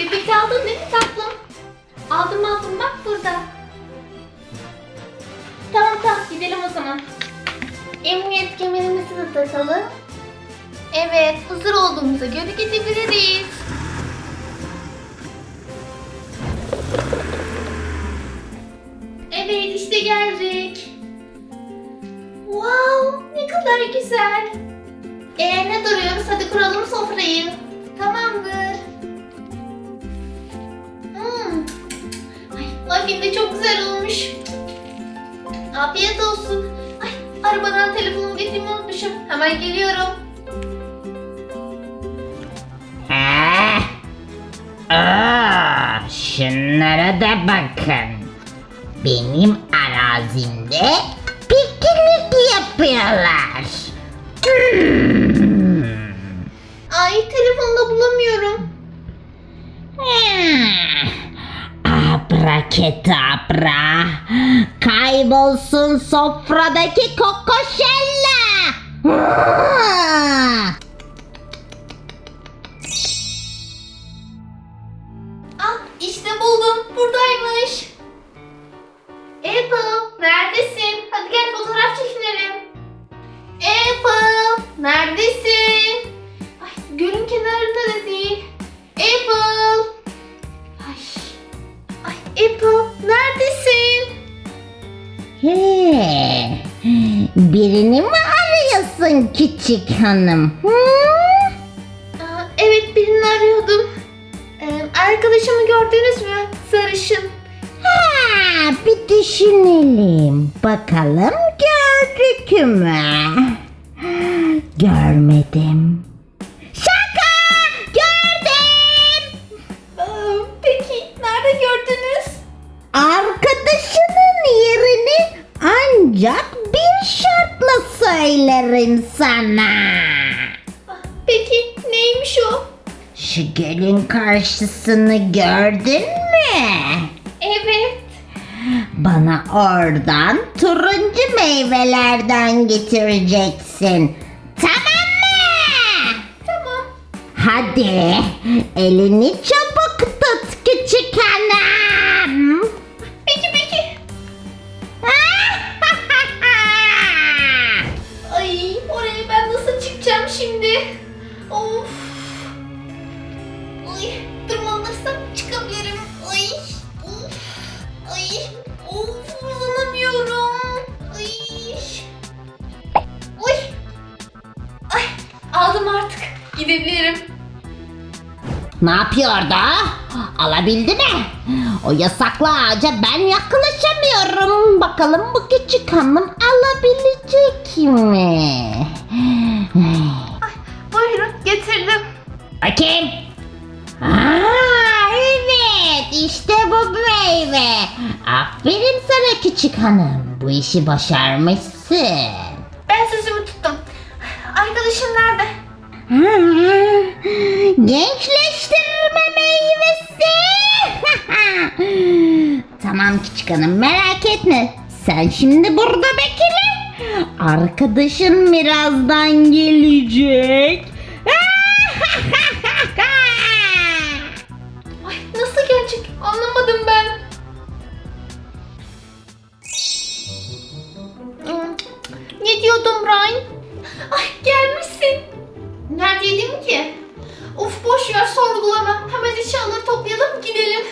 Sepeti aldın değil mi tatlım? Aldım aldım bak burada. Tamam tamam gidelim o zaman. Emniyet kemerimizi de takalım. Evet hazır olduğumuza göre gidebiliriz. Evet işte geldik. Wow ne kadar güzel. Ee ne duruyoruz hadi kuralım sofrayı. Tamamdır. Muffin de çok güzel olmuş. Afiyet olsun. Ay arabadan telefonumu getirmeyi unutmuşum. Hemen geliyorum. Aa, şunlara da bakın. Benim arazimde piknik yapıyorlar. Hmm. Ay telefonda bulamıyorum. Ah, Abrakadabra. Kaybolsun sofradaki kokoşella. Ah! Ah işte buldum. Buradaymış. Apple neredesin? Hadi gel fotoğraf çekinelim. Apple neredesin? Birini mi arıyorsun küçük hanım? Hı? Aa, evet birini arıyordum. Ee, arkadaşımı gördünüz mü? Sarışın. Ha, bir düşünelim. Bakalım gördük mü? Görmedim. Söylerim sana. Peki neymiş o? Şu gölün karşısını gördün mü? Evet. Bana oradan turuncu meyvelerden getireceksin. Tamam mı? Tamam. Hadi elini çabuk tırmanırsam çıkabilirim. Ay. Ay. Of uzanamıyorum. Ay. Ay. Ay aldım artık. Gidebilirim. Ne yapıyor da? Alabildi mi? O yasaklı ağaca ben yaklaşamıyorum. Bakalım bu küçük hanım alabilecek mi? Meyve. Aferin sana küçük hanım. Bu işi başarmışsın. Ben sözümü tuttum. Arkadaşım nerede? Gençleştirme meyvesi. tamam küçük hanım merak etme. Sen şimdi burada bekle. Arkadaşın birazdan gelecek. Ne diyordum Brian? Ay gelmişsin. Neredeydim ki? Of boş ver sorgulama. Hemen eşyaları toplayalım gidelim.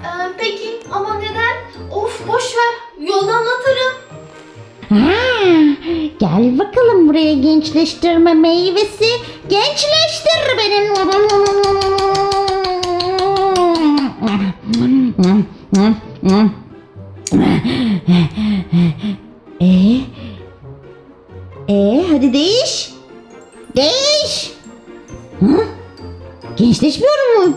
Ee, peki ama neden? Of boş ver. Yolda anlatırım. Ha, gel bakalım buraya gençleştirme meyvesi. Gençleştir benim. Hadi değiş. Değiş. Hı? Gençleşmiyor mu?